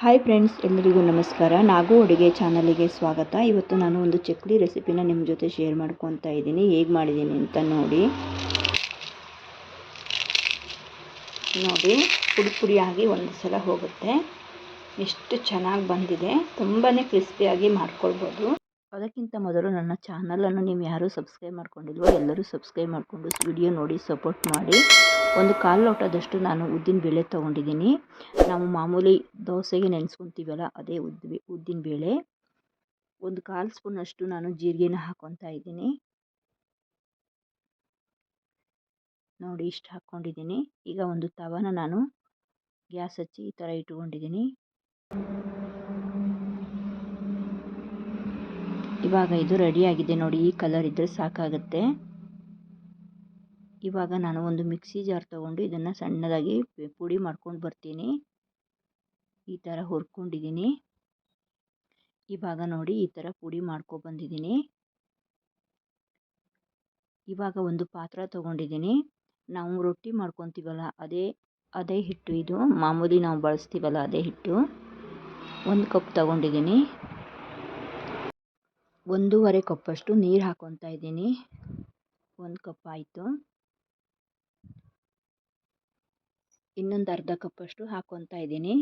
Hi friends ಎಲ್ಲರಿಗೂ ನಮಸ್ಕಾರ. ನಾಗು ಅಡುಗೆ ಚಾನಲಿಗೆ ಸ್ವಾಗತ. ಇವತ್ತು ನಾನು ಒಂದು ಚಕ್ಲಿ ರೆಸಿಪಿನ ನಿಮ್ಮ ಜೊತೆ ಶೇರ್ ಮಾಡ್ಕೊತಾ ಇದ್ದೀನಿ. ಹೇಗೆ ಮಾಡಿದ್ದೀನಿ ಅಂತ ನೋಡಿ. ನೋಡಿ, ಪುಡಿ ಪುಡಿಯಾಗಿ ಒಂದು ಸಲ ಹೋಗುತ್ತೆ. ಎಷ್ಟು ಚೆನ್ನಾಗಿ ಬಂದಿದೆ. ತುಂಬಾ ಕ್ರಿಸ್ಪಿಯಾಗಿ ಮಾಡ್ಕೊಳ್ಬೋದು. ಅದಕ್ಕಿಂತ ಮೊದಲು ನನ್ನ ಚಾನಲನ್ನು ನೀವು ಯಾರೂ ಸಬ್ಸ್ಕ್ರೈಬ್ ಮಾಡ್ಕೊಂಡಿಲ್ವೋ ಎಲ್ಲರೂ ಸಬ್ಸ್ಕ್ರೈಬ್ ಮಾಡಿಕೊಂಡು ವಿಡಿಯೋ ನೋಡಿ ಸಪೋರ್ಟ್ ಮಾಡಿ. ಒಂದು ಕಾಲು ಲೋಟದಷ್ಟು ನಾನು ಉದ್ದಿನ ಬೇಳೆ ತೊಗೊಂಡಿದ್ದೀನಿ. ನಾವು ಮಾಮೂಲಿ ದೋಸೆಗೆ ನೆನೆಸ್ಕೊತೀವಲ್ಲ ಅದೇ ಉದ್ದಿ ಉದ್ದಿನ ಬೇಳೆ. ಒಂದು ಕಾಲು ಸ್ಪೂನಷ್ಟು ನಾನು ಜೀರಿಗೆನ ಹಾಕ್ಕೊತಾ ಇದ್ದೀನಿ. ನೋಡಿ, ಇಷ್ಟು ಹಾಕ್ಕೊಂಡಿದ್ದೀನಿ. ಈಗ ಒಂದು ತವನ ನಾನು ಗ್ಯಾಸ್ ಹಚ್ಚಿ ಈ ಥರ ಇಟ್ಕೊಂಡಿದ್ದೀನಿ. ಇವಾಗ ಇದು ರೆಡಿಯಾಗಿದೆ ನೋಡಿ, ಈ ಕಲರ್ ಇದ್ದರೆ ಸಾಕಾಗುತ್ತೆ. ಇವಾಗ ನಾನು ಒಂದು ಮಿಕ್ಸಿ ಜಾರ್ ತೊಗೊಂಡು ಇದನ್ನು ಸಣ್ಣದಾಗಿ ಪುಡಿ ಮಾಡ್ಕೊಂಡು ಬರ್ತೀನಿ. ಈ ಥರ ಹುರ್ಕೊಂಡಿದ್ದೀನಿ. ಇವಾಗ ನೋಡಿ ಈ ಥರ ಪುಡಿ ಬಂದಿದ್ದೀನಿ. ಇವಾಗ ಒಂದು ಪಾತ್ರ ತೊಗೊಂಡಿದ್ದೀನಿ. ನಾವು ರೊಟ್ಟಿ ಮಾಡ್ಕೊತೀವಲ್ಲ, ಅದೇ ಅದೇ ಹಿಟ್ಟು ಇದು. ಮಾಮೂಲಿ ನಾವು ಬಳಸ್ತೀವಲ್ಲ ಅದೇ ಹಿಟ್ಟು. ಒಂದು ಕಪ್ ತೊಗೊಂಡಿದ್ದೀನಿ. ಒಂದೂವರೆ ಕಪ್ಪಷ್ಟು ನೀರು ಹಾಕ್ಕೊತಾ ಇದ್ದೀನಿ. ಒಂದು ಕಪ್ ಆಯಿತು. ಇನ್ನೊಂದು ಅರ್ಧ ಕಪ್ಪಷ್ಟು ಹಾಕ್ಕೊತಾ ಇದ್ದೀನಿ.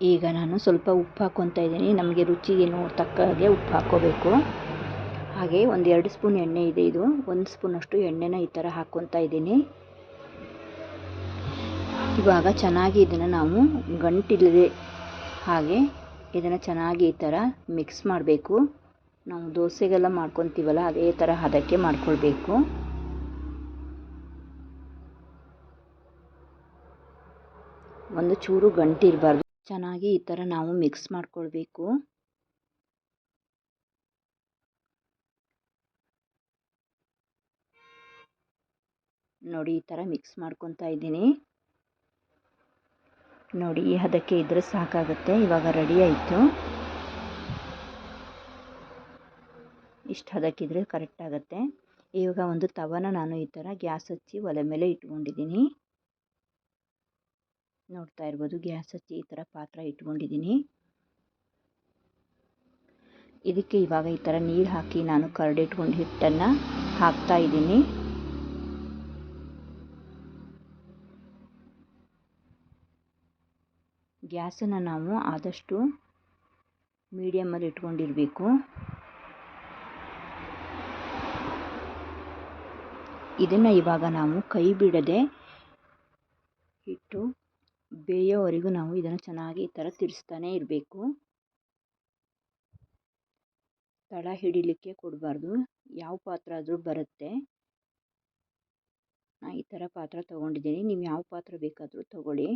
ಈಗ ನಾನು ಸ್ವಲ್ಪ ಉಪ್ಪು ಹಾಕ್ಕೊತಾ ಇದ್ದೀನಿ. ನಮಗೆ ರುಚಿಗೆ ತಕ್ಕ ಹಾಗೆ ಉಪ್ಪು ಹಾಕ್ಕೋಬೇಕು ಹಾಗೆ ಒಂದು ಎರಡು ಸ್ಪೂನ್ ಎಣ್ಣೆ ಇದೆ ಇದು. ಒಂದು ಸ್ಪೂನಷ್ಟು ಎಣ್ಣೆನ ಈ ಥರ ಹಾಕ್ಕೊತಾ ಇದ್ದೀನಿ. ಇವಾಗ ಚೆನ್ನಾಗಿ ಇದನ್ನು ನಾವು ಗಂಟಿಲ್ಲದೆ ಹಾಗೆ ಇದನ್ನು ಚೆನ್ನಾಗಿ ಈ ಥರ ಮಿಕ್ಸ್ ಮಾಡಬೇಕು. ನಾವು ದೋಸೆಗೆಲ್ಲ ಮಾಡ್ಕೊತೀವಲ್ಲ, ಅದೇ ಥರ ಹದಕ್ಕೆ ಮಾಡ್ಕೊಳ್ಬೇಕು. ಒಂದು ಚೂರು ಗಂಟಿರಬಾರ್ದು. ಚೆನ್ನಾಗಿ ಈ ಥರ ನಾವು ಮಿಕ್ಸ್ ಮಾಡ್ಕೊಳ್ಬೇಕು. ನೋಡಿ, ಈ ಥರ ಮಿಕ್ಸ್ ಮಾಡ್ಕೊತಾ ಇದ್ದೀನಿ. ನೋಡಿ, ಈ ಹದಕ್ಕೆ ಇದ್ದರೆ ಸಾಕಾಗುತ್ತೆ. ಇವಾಗ ರೆಡಿ ಆಯಿತು. ಇಷ್ಟು ಹದಕ್ಕಿದ್ರೆ ಕರೆಕ್ಟ್ ಆಗುತ್ತೆ. ಇವಾಗ ಒಂದು ತವನ ನಾನು ಈ ಥರ ಗ್ಯಾಸ್ ಹಚ್ಚಿ ಒಲೆ ಮೇಲೆ ಇಟ್ಕೊಂಡಿದ್ದೀನಿ. ನೋಡ್ತಾ ಇರ್ಬೋದು, ಗ್ಯಾಸ್ ಹಚ್ಚಿ ಈ ಥರ ಪಾತ್ರ ಇಟ್ಕೊಂಡಿದ್ದೀನಿ. ಇದಕ್ಕೆ ಇವಾಗ ಈ ಥರ ನೀರು ಹಾಕಿ ನಾನು ಕರ್ಡಿಟ್ಕೊಂಡು ಹಿಟ್ಟನ್ನು ಹಾಕ್ತಾ ಇದ್ದೀನಿ. ಗ್ಯಾಸನ್ನು ನಾವು ಆದಷ್ಟು ಮೀಡಿಯಮಲ್ಲಿ ಇಟ್ಕೊಂಡಿರಬೇಕು. ಇದನ್ನು ಇವಾಗ ನಾವು ಕೈ ಬಿಡದೆ ಇಟ್ಟು ಬೇಯೋವರೆಗೂ ನಾವು ಇದನ್ನು ಚೆನ್ನಾಗಿ ಈ ಥರ ತಿರ್ಸ್ತಾನೆ ಇರಬೇಕು. ತಳ ಹಿಡಿಲಿಕ್ಕೆ ಕೊಡಬಾರ್ದು. ಯಾವ ಪಾತ್ರ ಆದರೂ ಬರುತ್ತೆ. ನಾನು ಈ ಥರ ಪಾತ್ರ ತೊಗೊಂಡಿದ್ದೀನಿ. ನೀವು ಯಾವ ಪಾತ್ರ ಬೇಕಾದರೂ ತಗೊಳ್ಳಿ.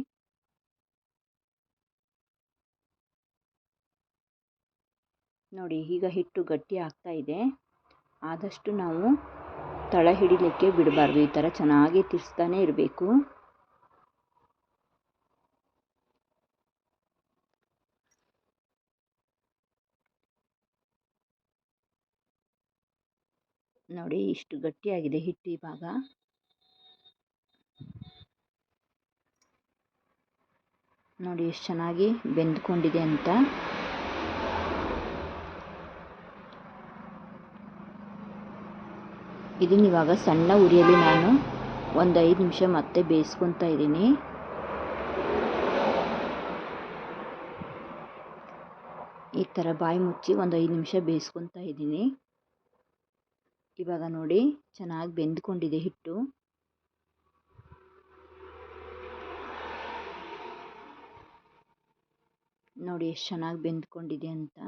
ನೋಡಿ, ಈಗ ಹಿಟ್ಟು ಗಟ್ಟಿ ಆಗ್ತಾ ಇದೆ. ಆದಷ್ಟು ನಾವು ತಳ ಹಿಡಿಲಿಕ್ಕೆ ಬಿಡಬಾರ್ದು. ಈ ಥರ ಚೆನ್ನಾಗಿ ತಿರ್ಸ್ತಾನೆ ಇರಬೇಕು. ನೋಡಿ, ಇಷ್ಟು ಗಟ್ಟಿಯಾಗಿದೆ ಹಿಟ್ಟು ಇವಾಗ. ನೋಡಿ, ಎಷ್ಟು ಚೆನ್ನಾಗಿ ಬೆಂದ್ಕೊಂಡಿದೆ ಅಂತ. ಇದನ್ನ ಇವಾಗ ಸಣ್ಣ ಉರಿಯಲ್ಲಿ ನಾನು ಒಂದು ಐದು ನಿಮಿಷ ಮತ್ತೆ ಬೇಯಿಸ್ಕೊತಾ ಇದ್ದೀನಿ ಈ ಥರ ಬಾಯಿ ಮುಚ್ಚಿ ಒಂದು ಐದು ನಿಮಿಷ ಬೇಯಿಸ್ಕೊತಾ ಇದ್ದೀನಿ ಇವಾಗ ನೋಡಿ, ಚೆನ್ನಾಗಿ ಬೆಂದ್ಕೊಂಡಿದೆ ಹಿಟ್ಟು. ನೋಡಿ, ಎಷ್ಟು ಚೆನ್ನಾಗಿ ಬೆಂದ್ಕೊಂಡಿದೆ ಅಂತ.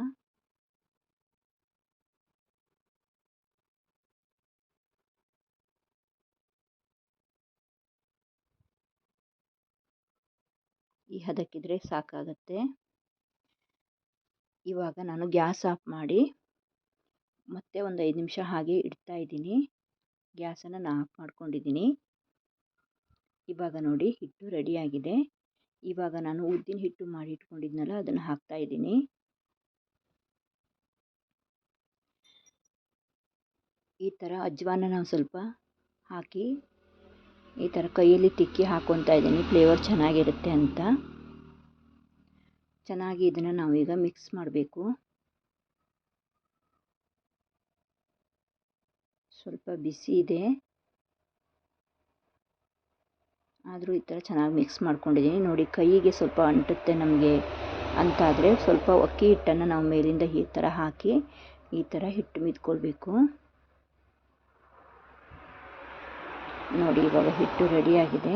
ಈ ಹದಕ್ಕಿದ್ರೆ ಸಾಕಾಗತ್ತೆ. ಇವಾಗ ನಾನು ಗ್ಯಾಸ್ ಆಫ್ ಮಾಡಿ ಮತ್ತೆ ಒಂದು ಐದು ನಿಮಿಷ ಹಾಗೆ ಇಡ್ತಾ ಇದ್ದೀನಿ. ಗ್ಯಾಸನ್ನು ನಾನು ಆಫ್ ಮಾಡ್ಕೊಂಡಿದ್ದೀನಿ. ಇವಾಗ ನೋಡಿ ಹಿಟ್ಟು ರೆಡಿಯಾಗಿದೆ ಇವಾಗ ನಾನು ಉದ್ದಿನ ಹಿಟ್ಟು ಮಾಡಿ ಇಟ್ಕೊಂಡಿದ್ನಲ್ಲ ಅದನ್ನು ಹಾಕ್ತಾ ಇದ್ದೀನಿ. ಈ ಥರ ಅಜ್ವಾನ ನಾವು ಸ್ವಲ್ಪ ಹಾಕಿ ಈ ಥರ ಕೈಯಲ್ಲಿ ತಿಕ್ಕಿ ಹಾಕ್ಕೊತಾ ಇದ್ದೀನಿ. ಫ್ಲೇವರ್ ಚೆನ್ನಾಗಿರುತ್ತೆ ಅಂತ. ಚೆನ್ನಾಗಿ ಇದನ್ನು ನಾವೀಗ ಮಿಕ್ಸ್ ಮಾಡಬೇಕು. ಸ್ವಲ್ಪ ಬಿಸಿ ಇದೆ. ಆದರೂ ಈ ಥರ ಚೆನ್ನಾಗಿ ಮಿಕ್ಸ್ ಮಾಡ್ಕೊಂಡಿದ್ದೀನಿ. ನೋಡಿ, ಕೈಗೆ ಸ್ವಲ್ಪ ಅಂಟುತ್ತೆ ನಮಗೆ ಅಂತಾದರೆ ಸ್ವಲ್ಪ ಅಕ್ಕಿ ಹಿಟ್ಟನ್ನು ನಾವು ಮೇಲಿಂದ ಈ ಥರ ಹಾಕಿ ಈ ಥರ ಹಿಟ್ಟು ಮಿದ್ಕೊಳ್ಬೇಕು ನೋಡಿ, ಇವಾಗ ಹಿಟ್ಟು ರೆಡಿಯಾಗಿದೆ.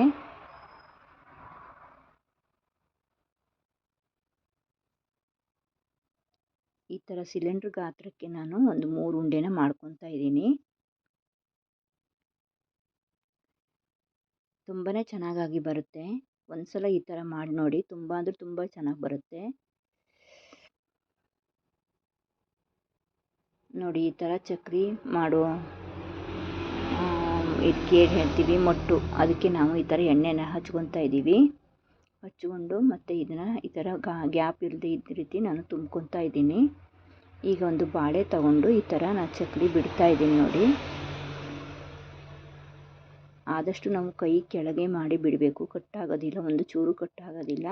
ಈ ಥರ ಸಿಲಿಂಡ್ರ್ ಗಾತ್ರಕ್ಕೆ ನಾನು ಒಂದು ಮೂರು ಉಂಡೆನ ಮಾಡ್ಕೊತಾ ಇದ್ದೀನಿ. ತುಂಬಾ ಚೆನ್ನಾಗಾಗಿ ಬರುತ್ತೆ. ಒಂದು ಸಲ ಈ ಥರ ಮಾಡಿ ನೋಡಿ, ತುಂಬ ಅಂದರೆ ತುಂಬ ಚೆನ್ನಾಗಿ ಬರುತ್ತೆ. ನೋಡಿ, ಈ ಥರ ಚಕ್ರಿ ಮಾಡೋ ಏನು ಹೇಳ್ತೀವಿ, ಮೊಟ್ಟು. ಅದಕ್ಕೆ ನಾವು ಈ ಥರ ಎಣ್ಣೆನ ಹಚ್ಕೊತಾ ಇದ್ದೀವಿ. ಹಚ್ಕೊಂಡು ಮತ್ತು ಇದನ್ನು ಈ ಥರ ಗ್ಯಾಪ್ ಇಲ್ಲದೆ ಇದ್ದ ರೀತಿ ನಾನು ತುಂಬ್ಕೊತಾ ಇದ್ದೀನಿ. ಈಗ ಒಂದು ಬಾಳೆ ತಗೊಂಡು ಈ ಥರ ನಾನು ಚಕ್ಲಿ ಬಿಡ್ತಾ ಇದ್ದೀನಿ ನೋಡಿ. ಆದಷ್ಟು ನಾವು ಕೈ ಕೆಳಗೆ ಮಾಡಿ ಬಿಡಬೇಕು. ಕಟ್ಟಾಗೋದಿಲ್ಲ, ಒಂದು ಚೂರು ಕಟ್ಟಾಗೋದಿಲ್ಲ.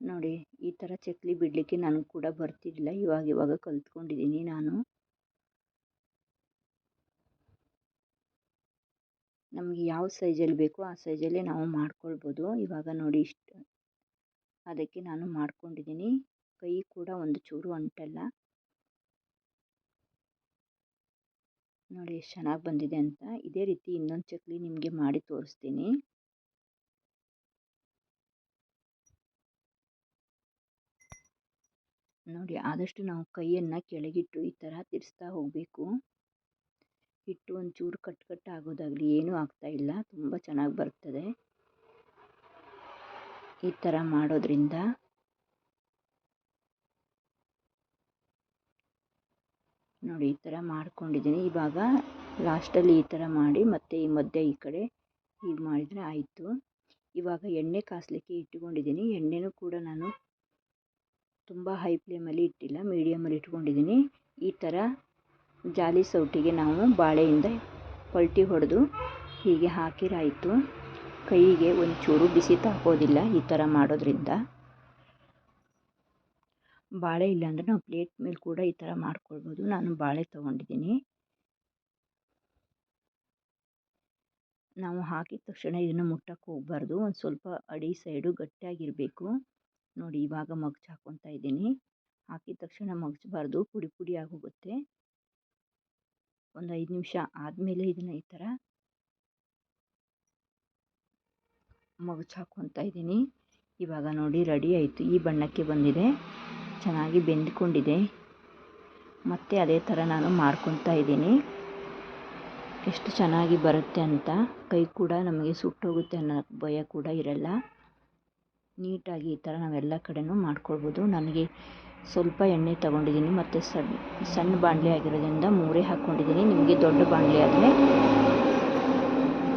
ನೋಡಿ, ಈ ಥರ ಚಕ್ಲಿ ಬಿಡಲಿಕ್ಕೆ ನನಗೆ ಕೂಡ ಬರ್ತಿರಲಿಲ್ಲ. ಇವಾಗ ಇವಾಗ ಕಲ್ತ್ಕೊಂಡಿದ್ದೀನಿ ನಾನು. ನಮಗೆ ಯಾವ ಸೈಜಲ್ಲಿ ಬೇಕೋ ಆ ಸೈಜಲ್ಲಿ ನಾವು ಮಾಡ್ಕೊಳ್ಬೋದು. ಇವಾಗ ನೋಡಿ ಇಷ್ಟು ಅದಕ್ಕೆ ನಾನು ಮಾಡ್ಕೊಂಡಿದ್ದೀನಿ. ಕೈ ಕೂಡ ಒಂದು ಚೂರು ಅಂಟಲ್ಲ. ನೋಡಿ ಎಷ್ಟು ಚೆನ್ನಾಗಿ ಬಂದಿದೆ ಅಂತ. ಇದೇ ರೀತಿ ಇನ್ನೊಂದು ಚಕ್ಲಿ ನಿಮಗೆ ಮಾಡಿ ತೋರಿಸ್ತೀನಿ. ನೋಡಿ ಆದಷ್ಟು ನಾವು ಕೈಯನ್ನು ಕೆಳಗಿಟ್ಟು ಈ ಥರ ತಿರ್ಸ್ತಾ ಹೋಗಬೇಕು. ಹಿಟ್ಟು ಒಂಚೂರು ಕಟ್ ಕಟ್ ಆಗೋದಾಗಲಿ ಏನೂ ಆಗ್ತಾ ಇಲ್ಲ. ತುಂಬ ಚೆನ್ನಾಗಿ ಬರ್ತದೆ. ಈ ಥರ ಮಾಡೋದ್ರಿಂದ ನೋಡಿ, ಈ ಥರ ಮಾಡ್ಕೊಂಡಿದ್ದೀನಿ. ಇವಾಗ ಲಾಸ್ಟಲ್ಲಿ ಈ ಥರ ಮಾಡಿ ಮತ್ತೆ ಈ ಮಧ್ಯೆ ಈ ಕಡೆ ಹೀಗೆ ಮಾಡಿದರೆ ಆಯಿತು. ಇವಾಗ ಎಣ್ಣೆ ಕಾಸಲಿಕ್ಕೆ ಇಟ್ಕೊಂಡಿದ್ದೀನಿ ಎಣ್ಣೆನೂ ಕೂಡ ನಾನು ತುಂಬ ಹೈ ಫ್ಲೇಮಲ್ಲಿ ಇಟ್ಟಿಲ್ಲ, ಮೀಡಿಯಮಲ್ಲಿ ಇಟ್ಕೊಂಡಿದ್ದೀನಿ. ಈ ಥರ ಜಾಲಿ ಸೌಟಿಗೆ ನಾವು ಬಾಳೆಯಿಂದ ಪಲ್ಟಿ ಹೊಡೆದು ಹೀಗೆ ಹಾಕಿರಾಯಿತು. ಕೈಗೆ ಒಂಚೂರು ಬಿಸಿ ತಾಕೋದಿಲ್ಲ ಈ ಥರ ಮಾಡೋದ್ರಿಂದ. ಬಾಳೆ ಇಲ್ಲಾಂದರೆ ನಾವು ಪ್ಲೇಟ್ ಮೇಲೆ ಕೂಡ ಈ ಥರ ಮಾಡ್ಕೊಳ್ಬೋದು. ನಾನು ಬಾಳೆ ತೊಗೊಂಡಿದ್ದೀನಿ. ನಾವು ಹಾಕಿದ ತಕ್ಷಣ ಇದನ್ನು ಮುಟ್ಟಕ್ಕೆ ಹೋಗ್ಬಾರ್ದು. ಒಂದು ಸ್ವಲ್ಪ ಅಡಿ ಸೈಡು ಗಟ್ಟಿಯಾಗಿರಬೇಕು. ನೋಡಿ, ಇವಾಗ ಮಗ್ಚು ಹಾಕ್ಕೊತಾ ಇದ್ದೀನಿ. ಹಾಕಿದ ತಕ್ಷಣ ಮಗ್ಚಬಾರ್ದು. ಪುಡಿ ಪುಡಿ ಆಗೋಗುತ್ತೆ. ಒಂದು ಐದು ನಿಮಿಷ ಆದಮೇಲೆ ಇದನ್ನು ಈ ಥರ ಮಗುಚ್ ಹಾಕ್ಕೊತಾ ಇದ್ದೀನಿ. ಇವಾಗ ನೋಡಿ ರೆಡಿ ಆಯಿತು. ಈ ಬಣ್ಣಕ್ಕೆ ಬಂದಿದೆ. ಚೆನ್ನಾಗಿ ಬೆಂದ್ಕೊಂಡಿದೆ. ಮತ್ತು ಅದೇ ಥರ ನಾನು ಮಾಡ್ಕೊತಾ ಇದ್ದೀನಿ. ಎಷ್ಟು ಚೆನ್ನಾಗಿ ಬರುತ್ತೆ ಅಂತ. ಕೈ ಕೂಡ ನಮಗೆ ಸುಟ್ಟೋಗುತ್ತೆ ಅನ್ನೋ ಭಯ ಕೂಡ ಇರಲ್ಲ. ನೀಟಾಗಿ ಈ ಥರ ನಾವೆಲ್ಲ ಕಡೆಯೂ ಮಾಡ್ಕೊಳ್ಬೋದು. ನನಗೆ ಸ್ವಲ್ಪ ಎಣ್ಣೆ ತಗೊಂಡಿದ್ದೀನಿ ಮತ್ತು ಸಣ್ಣ ಸಣ್ಣ ಬಾಣಲೆ ಆಗಿರೋದ್ರಿಂದ ಮೂರೇ ಹಾಕ್ಕೊಂಡಿದ್ದೀನಿ. ನಿಮಗೆ ದೊಡ್ಡ ಬಾಣಲೆ ಆದರೆ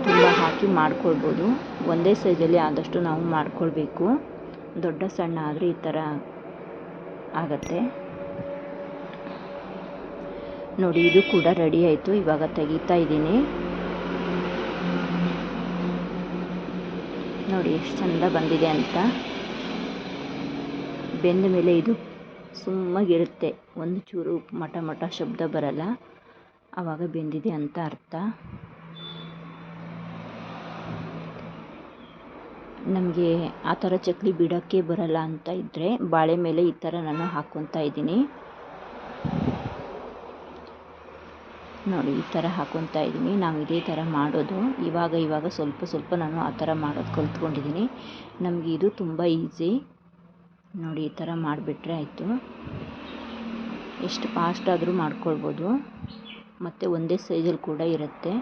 ತುಂಬ ಹಾಕಿ ಮಾಡ್ಕೊಳ್ಬೋದು. ಒಂದೇ ಸೈಜಲ್ಲಿ ಆದಷ್ಟು ನಾವು ಮಾಡ್ಕೊಳ್ಬೇಕು. ದೊಡ್ಡ ಸಣ್ಣ ಆದರೆ ಈ ಥರ ಆಗತ್ತೆ. ನೋಡಿ, ಇದು ಕೂಡ ರೆಡಿ ಆಯಿತು. ಇವಾಗ ತೆಗಿತಾ ಇದ್ದೀನಿ. ನೋಡಿ, ಎಷ್ಟು ಚಂದ ಬಂದಿದೆ ಅಂತ. ಬೆಂದ ಮೇಲೆ ಇದು ಸುಮ್ಮಗಿರುತ್ತೆ. ಒಂದು ಚೂರು ಮಟ ಮಟ ಶಬ್ದ ಬರಲ್ಲ. ಆವಾಗ ಬೆಂದಿದೆ ಅಂತ ಅರ್ಥ. ನಮಗೆ ಆ ಥರ ಚಕ್ಲಿ ಬಿಡೋಕ್ಕೆ ಬರಲ್ಲ ಅಂತ ಇದ್ದರೆ ಬಾಳೆ ಮೇಲೆ ಈ ಥರ ನಾನು ಹಾಕ್ಕೊತಾ ಇದ್ದೀನಿ. ನೋಡಿ, ಈ ಥರ ಹಾಕ್ಕೊತಾ ಇದ್ದೀನಿ. ನಾವು ಇದೇ ಥರ ಮಾಡೋದು. ಇವಾಗ ಇವಾಗ ಸ್ವಲ್ಪ ಸ್ವಲ್ಪ ನಾನು ಆ ಥರ ಮಾಡೋದು ಕಲ್ತ್ಕೊಂಡಿದ್ದೀನಿ. ನಮಗೆ ಇದು ತುಂಬ ಈಸಿ. ನೋಡಿ, ಈ ಥರ ಮಾಡಿಬಿಟ್ರೆ ಆಯಿತು. ಎಷ್ಟು ಫಾಸ್ಟ್ ಆದರೂ ಮಾಡ್ಕೊಳ್ಬೋದು. ಮತ್ತು ಒಂದೇ ಸೈಜಲ್ಲಿ ಕೂಡ ಇರುತ್ತೆ.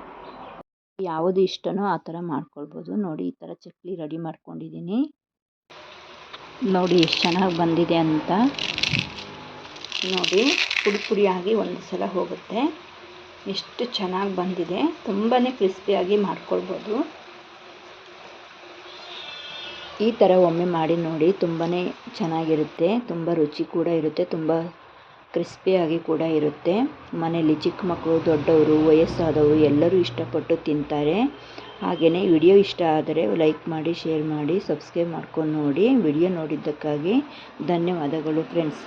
ಯಾವುದು ಇಷ್ಟನೋ ಆ ಥರ ಮಾಡ್ಕೊಳ್ಬೋದು. ನೋಡಿ, ಈ ಥರ ಚಕ್ಲಿ ರೆಡಿ ಮಾಡ್ಕೊಂಡಿದ್ದೀನಿ. ನೋಡಿ, ಎಷ್ಟು ಚೆನ್ನಾಗಿ ಬಂದಿದೆ ಅಂತ. ನೋಡಿ, ಪುಡಿ ಪುಡಿಯಾಗಿ ಒಂದು ಸಲ ಹೋಗುತ್ತೆ. ಎಷ್ಟು ಚೆನ್ನಾಗಿ ಬಂದಿದೆ. ತುಂಬಾ ಕ್ರಿಸ್ಪಿಯಾಗಿ ಮಾಡ್ಕೊಳ್ಬೋದು. ಈ ಥರ ಒಮ್ಮೆ ಮಾಡಿ ನೋಡಿ ತುಂಬಾ ಚೆನ್ನಾಗಿರುತ್ತೆ. ತುಂಬ ರುಚಿ ಕೂಡ ಇರುತ್ತೆ. ತುಂಬ ಕ್ರಿಸ್ಪಿಯಾಗಿ ಕೂಡ ಇರುತ್ತೆ. ಮನೆಯಲ್ಲಿ ಚಿಕ್ಕ ಮಕ್ಕಳು, ದೊಡ್ಡವರು, ವಯಸ್ಸಾದವರು ಎಲ್ಲರೂ ಇಷ್ಟಪಟ್ಟು ತಿಂತಾರೆ. ಹಾಗೆಯೇ ವಿಡಿಯೋ ಇಷ್ಟ ಆದರೆ ಲೈಕ್ ಮಾಡಿ, ಶೇರ್ ಮಾಡಿ, ಸಬ್ಸ್ಕ್ರೈಬ್ ಮಾಡ್ಕೊಂಡು ನೋಡಿ. ವಿಡಿಯೋ ನೋಡಿದ್ದಕ್ಕಾಗಿ ಧನ್ಯವಾದಗಳು ಫ್ರೆಂಡ್ಸ್.